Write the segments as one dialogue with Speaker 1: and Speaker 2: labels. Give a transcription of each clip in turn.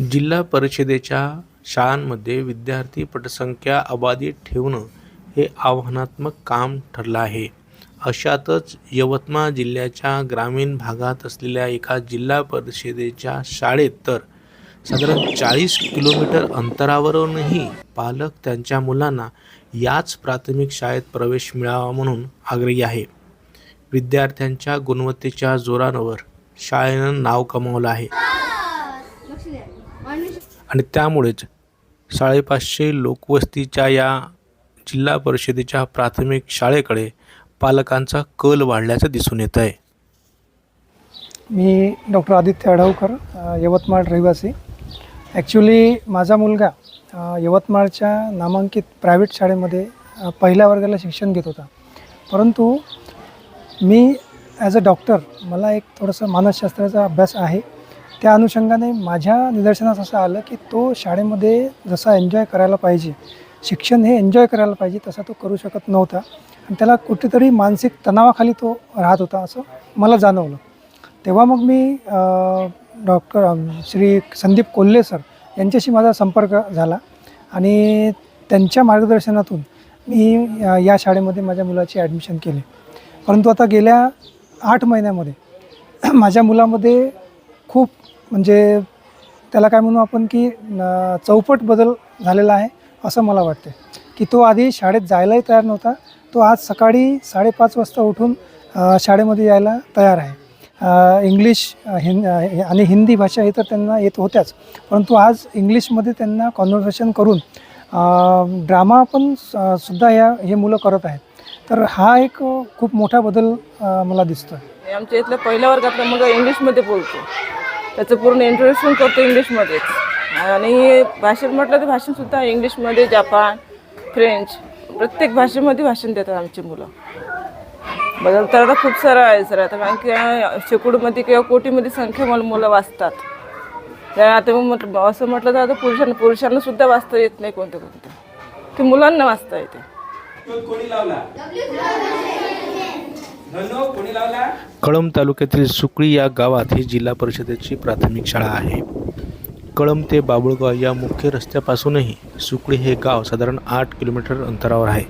Speaker 1: जिल्हा परिषदेच्या शाळांमध्ये विद्यार्थी पटसंख्या अबाधित ठेवणं हे आव्हानात्मक काम ठरलं आहे. अशातच यवतमाळ जिल्ह्याच्या ग्रामीण भागात असलेल्या एका जिल्हा परिषदेच्या शाळेत तर साधारण चाळीस किलोमीटर अंतरावरूनही पालक त्यांच्या मुलांना याच प्राथमिक शाळेत प्रवेश मिळावा म्हणून आग्रही आहे. विद्यार्थ्यांच्या गुणवत्तेच्या जोरावर शाळेनं नाव कमावलं आहे. आणि त्यामुळेच साडेपाचशे लोकवस्तीच्या या जिल्हा परिषदेच्या प्राथमिक शाळेकडे पालकांचा कल वाढल्याचं दिसून येत आहे.
Speaker 2: मी डॉक्टर आदित्य अढावकर यवतमाळ रहिवासी. ॲक्च्युली माझा मुलगा यवतमाळच्या नामांकित प्रायव्हेट शाळेमध्ये पहिल्या वर्गाला शिक्षण घेत होता. परंतु मी ॲज अ डॉक्टर मला एक थोडंसं मानसशास्त्राचा अभ्यास आहे. त्या अनुषंगाने माझ्या निदर्शनास असं आलं की तो शाळेमध्ये जसा एन्जॉय करायला पाहिजे शिक्षण हे एन्जॉय करायला पाहिजे तसा तो करू शकत नव्हता. आणि त्याला कुठेतरी मानसिक तणावाखाली तो राहत होता असं मला जाणवलं. तेव्हा मग मी डॉक्टर श्री संदीप कोल्हे सर यांच्याशी माझा संपर्क झाला आणि त्यांच्या मार्गदर्शनातून मी या शाळेमध्ये माझ्या मुलाची ॲडमिशन केली. परंतु आता गेल्या आठ महिन्यामध्ये माझ्या मुलामध्ये खूप म्हणजे त्याला काय म्हणू आपण की चौपट बदल झालेला आहे असं मला वाटते की तो आधी शाळेत जायलाही तयार नव्हता. तो आज सकाळी साडेपाच वाजता उठून शाळेमध्ये यायला तयार आहे. इंग्लिश हिं आणि हिंदी भाषा ही तर त्यांना येत होत्याच. परंतु आज इंग्लिशमध्ये त्यांना कॉन्व्हर्सेशन करून ड्रामा पण सुद्धा या हे मुलं करत आहेत. तर हा एक खूप मोठा बदल मला दिसतो आहे
Speaker 3: आमच्या इथल्या पहिल्या वर्गातला मुलगा इंग्लिशमध्ये बोलतो. त्याचं पूर्ण इंट्रोडक्शन करतो इंग्लिशमध्येच. आणि भाषेत म्हटलं तर भाषणसुद्धा इंग्लिशमध्ये जापान फ्रेंच प्रत्येक भाषेमध्ये भाषण देतात आमची मुलं. बदल तर आता खूप सारा आहे सर. आता कारण की शेकडूमध्ये किंवा कोटीमध्ये संख्या मला मुलं वाचतात. त्या आता मग म्हटलं असं म्हटलं तर आता पुरुषांना पुरुषांना सुद्धा वाचता येत नाही कोणत्या कोणत्या ते मुलांना वाचता येते.
Speaker 1: कळंब तालुक्यातील सुकळी या गावात ही जिल्हा परिषदेची प्राथमिक शाळा आहे. कळंब ते बाबुळगाव या मुख्य रस्त्यापासूनही सुकळी हे गाव साधारण आठ किलोमीटर अंतरावर आहे.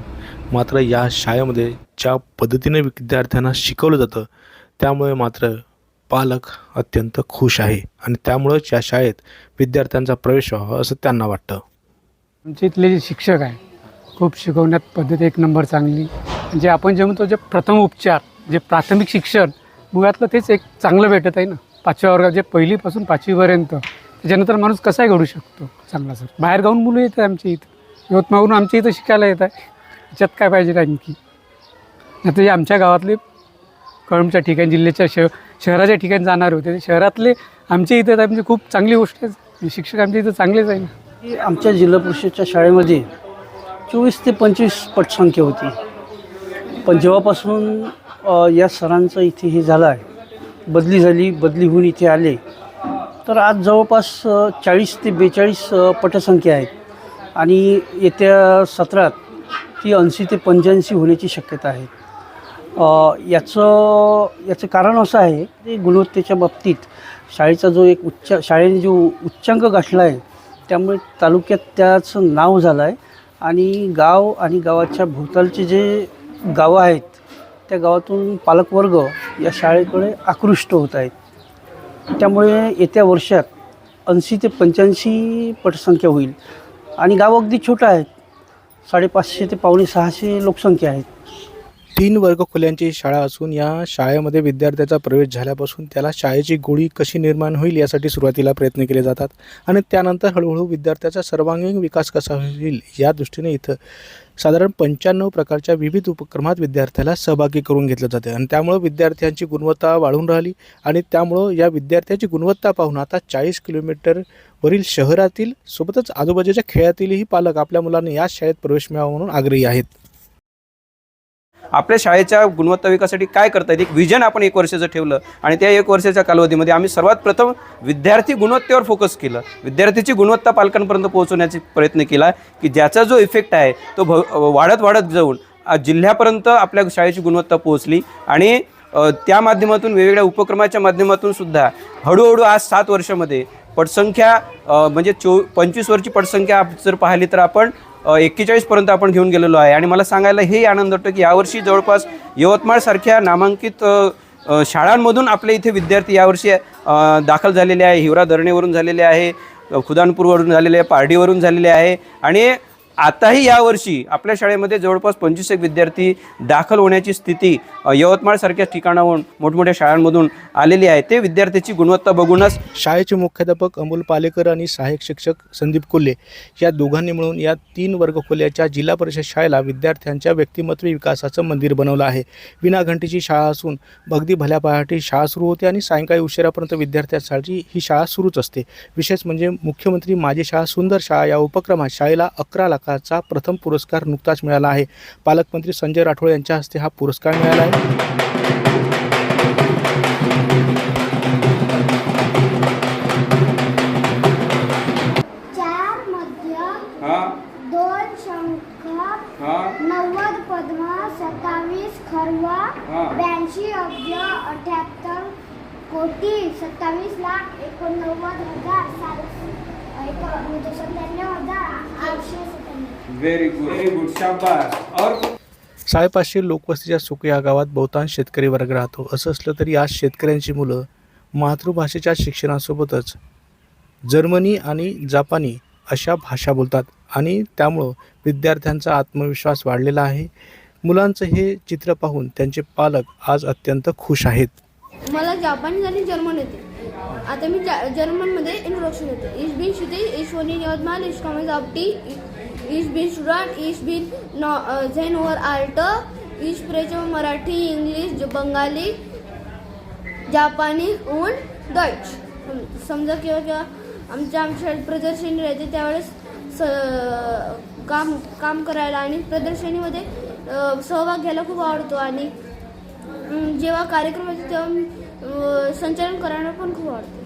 Speaker 1: मात्र या शाळेमध्ये ज्या पद्धतीने विद्यार्थ्यांना शिकवलं जातं त्यामुळे मात्र पालक अत्यंत खुश आहे आणि त्यामुळंच या शाळेत विद्यार्थ्यांचा प्रवेश व्हावा असं त्यांना वाटतं.
Speaker 4: आमच्या इथले जे शिक्षक आहे खूप शिकवण्यात पद्धत एक नंबर चांगली. म्हणजे आपण जे म्हणतो जे प्रथम उपचार जे प्राथमिक शिक्षण मुळातलं तेच एक चांगलं भेटत आहे ना. पाचव्या वर्गात जे पहिलीपासून पाचवीपर्यंत त्याच्यानंतर माणूस कसाही घडू शकतो? चांगला सर. बाहेर गाऊन मुलं येतात आमच्या इथं. यवतमाळहून आमच्या इथं शिकायला येत आहे त्याच्यात काय पाहिजे आणखी? आता जे आमच्या गावातले कळमच्या ठिकाणी जिल्ह्याच्या श शहराच्या ठिकाणी जाणारे होते. शहरातले आमच्या इथं आहे म्हणजे खूप चांगली गोष्ट आहे. शिक्षक आमच्या इथं चांगलेच आहे ना.
Speaker 5: आमच्या जिल्हा परिषदच्या शाळेमध्ये चोवीस ते पंचवीस पटसंख्या होती. पण जेव्हापासून या सरांचं इथे हे झालं आहे. बदली झाली बदली होऊन इथे आले. तर आज जवळपास चाळीस ते बेचाळीस पटसंख्या आहेत. आणि येत्या सत्रात ती ऐंशी ते पंच्याऐंशी होण्याची शक्यता आहे. याचं याचं कारण असं आहे की गुणवत्तेच्या बाबतीत शाळेचा जो एक उच्च शाळेने जो उच्चांक गाठला आहे त्यामुळे तालुक्यात त्याचं नाव झालं आहे. आणि गाव आणि गावाच्या भोवतालचे जे गावं आहेत त्या गावातून पालकवर्ग या शाळेकडे आकृष्ट होत आहेत. त्यामुळे येत्या वर्षात ऐंशी ते पंच्याऐंशी पटसंख्या होईल. आणि गाव अगदी छोटं आहे साडेपाचशे ते पावणे सहाशे लोकसंख्या आहेत.
Speaker 1: तीन वर्ग खोल्यांची शाळा असून या शाळेमध्ये विद्यार्थ्याचा प्रवेश झाल्यापासून त्याला शाळेची गोडी कशी निर्माण होईल यासाठी सुरुवातीला प्रयत्न केले जातात. आणि त्यानंतर हळूहळू विद्यार्थ्याचा सर्वांगीण विकास कसा होईल या दृष्टीने इथं साधारण पंच्याण्णव प्रकारच्या विविध उपक्रमात विद्यार्थ्याला सहभागी करून घेतलं जाते. आणि त्यामुळं विद्यार्थ्यांची गुणवत्ता वाढून राहिली आणि त्यामुळं या विद्यार्थ्याची गुणवत्ता पाहून आता चाळीस किलोमीटरवरील शहरातील सोबतच आजूबाजूच्या खेळातीलही पालक आपल्या मुलांना या शाळेत प्रवेश मिळावा म्हणून आग्रही आहेत.
Speaker 6: आपल्या शाळेच्या गुणवत्ता विकासासाठी काय करता येईल एक विजन आपण एक वर्षाचं ठेवलं आणि त्या एक वर्षाच्या कालावधीमध्ये आम्ही सर्वात प्रथम विद्यार्थी गुणवत्तेवर फोकस केलं. विद्यार्थीची गुणवत्ता पालकांपर्यंत पोहोचवण्याचा प्रयत्न केला की ज्याचा जो इफेक्ट आहे तो भ वाढत वाढत जाऊन जिल्ह्यापर्यंत आपल्या शाळेची गुणवत्ता पोहोचली आणि त्या माध्यमातून वेगवेगळ्या उपक्रमाच्या माध्यमातून सुद्धा हळूहळू आज सात वर्षामध्ये पटसंख्या म्हणजे चो पंचवीस वरची पटसंख्या जर पाहिली तर आपण एक्केचाळीसपर्यंत आपण घेऊन गेलेलो आहे. आणि मला सांगायला हे आनंद वाटतो की यावर्षी जवळपास यवतमाळसारख्या नामांकित शाळांमधून आपल्या इथे विद्यार्थी यावर्षी दाखल झालेले आहे. हिवरा धरणेवरून झालेले आहे. खुदानपूरवरून झालेले आहे. पारडीवरून झालेले आहे. आणि आताही यावर्षी आपल्या शाळेमध्ये जवळपास पंचवीस एक विद्यार्थी दाखल होण्याची स्थिती यवतमाळसारख्या ठिकाणाहून मोठमोठ्या शाळांमधून आलेली आहे. ते विद्यार्थ्याची गुणवत्ता बघूनच
Speaker 1: शाळेचे मुख्याध्यापक अमोल पालेकर आणि सहाय्यक शिक्षक संदीप कोल्हे या दोघांनी मिळून या तीन वर्गखोल्याच्या जिल्हा परिषद शाळेला विद्यार्थ्यांच्या व्यक्तिमत्व विकासाचं मंदिर बनवलं आहे. विना घंटीची शाळा असून अगदी भल्या पहाटे शाळा सुरू होते आणि सायंकाळी उशिरापर्यंत विद्यार्थ्यांसाठी ही शाळा सुरूच असते. विशेष म्हणजे मुख्यमंत्री माझी शाळा सुंदर शाळा या उपक्रमात शाळेला अकरा लाख लाखाचा प्रथम पुरस्कार नुकताच मिळाला आहे. पालकमंत्री संजय राठोड यांच्या हस्ते हा पुरस्कार मिळाला आहे.
Speaker 7: चार मध्य दोन शंख नव्वद पद्म सत्तावीस खरवा ब्याऐंशी अब्ज अठ्याहत्तर कोटी सत्तावीस लाख एकोणनव्वद हजार सातशे. एक सत्त्याण्णव हजार आठशे सत्त्याण्णव
Speaker 6: व्हेरी गुड व्हेरी गुड शाबास और
Speaker 1: साडेपाचशे लोकवस्तीच्या सुक या गावात बहुतांश शेतकरी वर्ग राहतो. असं असलं तरी आज शेतकऱ्यांची मुलं मातृभाषेच्या शिक्षणासोबतच जर्मनी आणि जापानी अशा भाषा बोलतात आणि त्यामुळं विद्यार्थ्यांचा आत्मविश्वास वाढलेला आहे. मुलांचं हे चित्र पाहून त्यांचे पालक आज अत्यंत खुश आहेत.
Speaker 7: मला जपानीज आणि जर्मन येते. आता मी जर्मनमध्ये इंट्रोडक्शन देते इश बिन शुते इश वनी यवतमाळ इश कॉमेज आपटी इश बिन स्टुडंट इश बिन नॉ झेन ओवर आर्ट इश प्रेच मराठी इंग्लिश बंगाली जापानी उन डच समजा किंवा किंवा आमच्या आमच्या शाळेत प्रदर्शनी राहते त्यावेळेस स काम काम करायला आणि प्रदर्शनीमध्ये सहभाग घ्यायला खूप आवडतो. आणि जेव्हा कार्यक्रम येतो तेव्हा संचालन करायला पण खूप आवडते.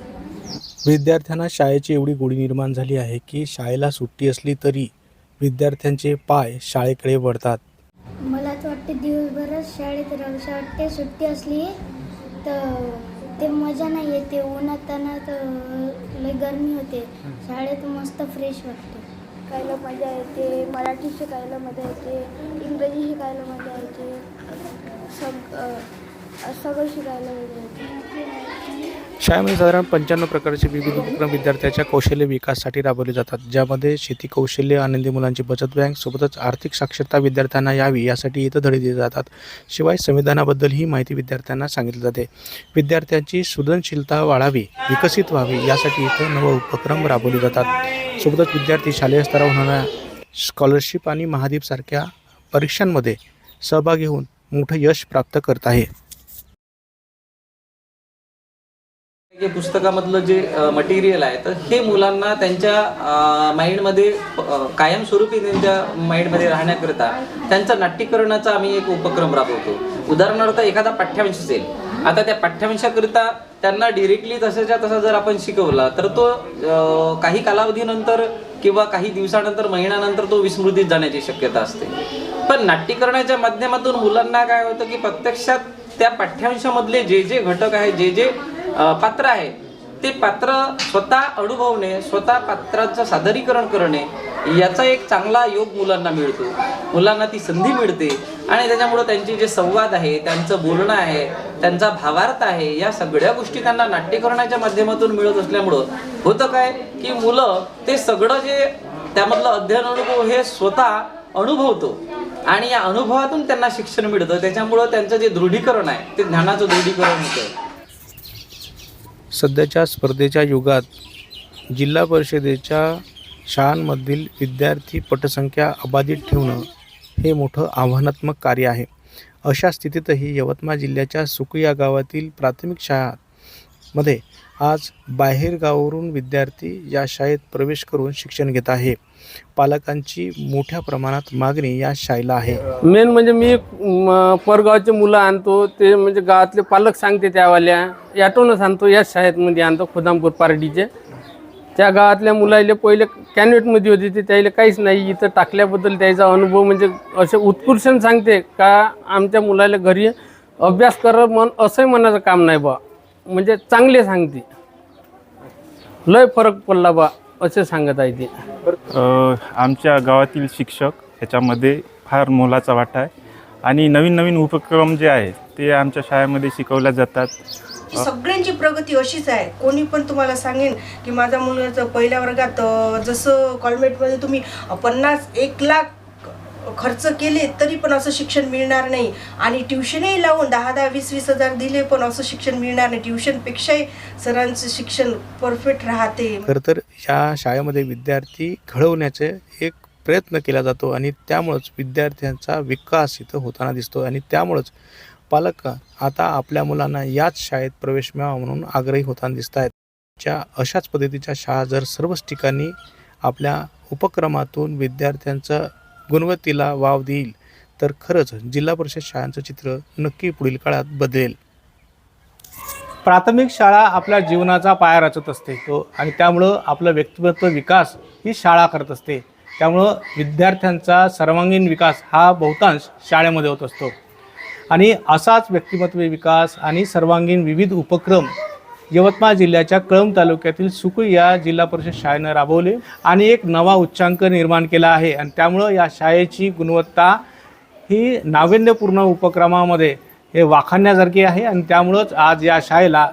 Speaker 1: विद्यार्थ्यांना शाळेची एवढी गोडी निर्माण झाली आहे की शाळेला सुट्टी असली तरी विद्यार्थ्यांचे पाय शाळेकडे वळतात.
Speaker 7: मला तर वाटते दिवसभरच शाळेत राहावंसं वाटते. सुट्टी असली तर ते मजा नाही येते. उन्हात तर लय गरमी होते. शाळेत मस्त फ्रेश वाटते. शिकायला मजा येते. मराठी शिकायला मजा येते. इंग्रजी शिकायला मजा येते. सग सगळं शिकायला
Speaker 1: शाळेमध्ये साधारण पंच्याण्णव प्रकारचे विविध उपक्रम विद्यार्थ्याच्या कौशल्य विकासासाठी राबवले जातात ज्यामध्ये शेती कौशल्य आनंदी मुलांची बचत बँक सोबतच आर्थिक साक्षरता विद्यार्थ्यांना यावी यासाठी इथं धडे दिले जातात. शिवाय संविधानाबद्दल ही माहिती विद्यार्थ्यांना सांगितली जाते. विद्यार्थ्यांची सृजनशीलता वाढावी विकसित व्हावी यासाठी इथं नव उपक्रम राबवले जातात. सोबतच विद्यार्थी शालेय स्तरावर होणाऱ्या स्कॉलरशिप आणि महादीपसारख्या परीक्षांमध्ये सहभागी होऊन मोठं यश प्राप्त करत आहे.
Speaker 8: पुस्तकामधलं जे मटेरियल आहे तर हे मुलांना त्यांच्या माइंडमध्ये कायमस्वरूपी त्यांच्या माइंडमध्ये राहण्याकरिता त्यांचा नाट्यकरणाचा आम्ही एक उपक्रम राबवतो. उदाहरणार्थ एखादा पाठ्यांश असेल. आता त्या पाठ्यांशाकरिता त्यांना डिरेक्टली तशाच्या तसा जर आपण शिकवला तर तो काही कालावधीनंतर किंवा काही दिवसानंतर महिन्यानंतर तो विस्मृतीत जाण्याची शक्यता असते. पण नाट्यकरणाच्या माध्यमातून मुलांना काय होतं की प्रत्यक्षात त्या पाठ्यांशामधले जे जे घटक आहेत जे जे पात्र आहे. ते पात्र स्वतः अनुभवणे स्वतः पात्राचं सादरीकरण करणे याचा एक चांगला योग मुलांना मिळतो. मुलांना ती संधी मिळते आणि त्याच्यामुळं त्यांचे जे संवाद आहे त्यांचं बोलणं आहे त्यांचा भावार्थ आहे या सगळ्या गोष्टी त्यांना नाट्यकरणाच्या माध्यमातून मिळत असल्यामुळं होतं काय की मुलं ते सगळं जे त्यामधलं अध्ययन अनुभव हे स्वतः अनुभवतो. आणि या अनुभवातून त्यांना शिक्षण मिळतं. त्याच्यामुळं त्यांचं जे दृढीकरण आहे ते ज्ञानाचं दृढीकरण होतं.
Speaker 1: सध्याच्या स्पर्धेच्या युगात जिल्हा परिषदेच्या शाळांमधील विद्यार्थी पटसंख्या अबाधित ठेवणं हे मोठं आव्हानात्मक कार्य आहे. अशा स्थितीतही यवतमाळ जिल्ह्याच्या सुकू या गावातील प्राथमिक शाळांमध्ये आज बाहेरगावावरून विद्यार्थी या शाळेत प्रवेश करून शिक्षण घेत आहे. पालकांची मोठ्या प्रमाणात मागणी या शाळेला आहे.
Speaker 9: मेन म्हणजे मी म, परगावचे मुलं आणतो ते म्हणजे गावातले पालक सांगते त्यावाल्या याटोनच आणतो याच शाळेतमध्ये आणतो खुदामपूर पार्टीचे. त्या गावातल्या मुलाले पहिले कॅन्वेटमध्ये होते ते त्याला काहीच नाही इथं टाकल्याबद्दल त्याचा अनुभव म्हणजे असे उत्कृष्ट सांगते का आमच्या मुलाला घरी अभ्यास करा मन असंही मनाचं काम नाही बा म्हणजे चांगले सांगते. लय फरक पडला बा असे सांगत आहे ते.
Speaker 10: अ, आमच्या गावातील शिक्षक ह्याच्यामध्ये फार मोलाचा वाटा आहे. आणि नवीन नवीन उपक्रम जे आहे ते आमच्या शाळेमध्ये शिकवल्या जातात.
Speaker 11: की सगळ्यांची प्रगती अशीच आहे. कोणी पण तुम्हाला सांगेन की माझा मुलगा पहिल्या वर्गात अ, जसं कॉलमेटमध्ये तुम्ही पन्नास एक लाख खर्च केले तरी पण असं शिक्षण मिळणार नाही. आणि ट्युशनही लावून दहा दहा वीस वीस हजार दिले पण असं शिक्षण मिळणार नाही. ट्युशनपेक्षाही सरांचं शिक्षण परफेक्ट राहते.
Speaker 1: खरं तर या शाळेमध्ये विद्यार्थी घडवण्याचे एक प्रयत्न केला जातो आणि त्यामुळंच विद्यार्थ्यांचा विकास इथं होताना दिसतो आणि त्यामुळंच पालक आता आपल्या मुलांना याच शाळेत प्रवेश मिळावा म्हणून आग्रही होताना दिसत आहेत ज्या अशाच पद्धतीच्या शाळा जर सर्वच ठिकाणी आपल्या उपक्रमातून विद्यार्थ्यांचं गुणवत्तेला वाव देईल. तर खरंच जिल्हा परिषद शाळांचं चित्र नक्की पुढील काळात बदलेल. प्राथमिक शाळा आपल्या जीवनाचा पाया रचत असते. तो आणि त्यामुळं आपलं व्यक्तिमत्व विकास ही शाळा करत असते. त्यामुळं विद्यार्थ्यांचा सर्वांगीण विकास हा बहुतांश शाळेमध्ये होत असतो. आणि असाच व्यक्तिमत्व विकास आणि सर्वांगीण विविध उपक्रम यवतमाळ जिल्ह्याच्या कळंब तालुक्यातील सुकू या जिल्हा परिषद शाळेनं राबवले आणि एक नवा उच्चांक निर्माण केला आहे. आणि त्यामुळं या शाळेची गुणवत्ता ही नाविन्यपूर्ण उपक्रमामध्ये हे वाखाणण्यासारखी आहे. आणि त्यामुळंच आज या शाळेला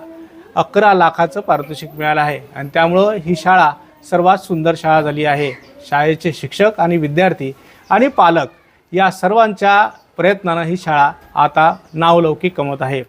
Speaker 1: अकरा लाखाचं पारितोषिक मिळालं आहे. आणि त्यामुळं ही शाळा सर्वात सुंदर शाळा झाली आहे. शाळेचे शिक्षक आणि विद्यार्थी आणि पालक या सर्वांच्या प्रयत्नानं ही शाळा आता नावलौकिक कमवत आहे.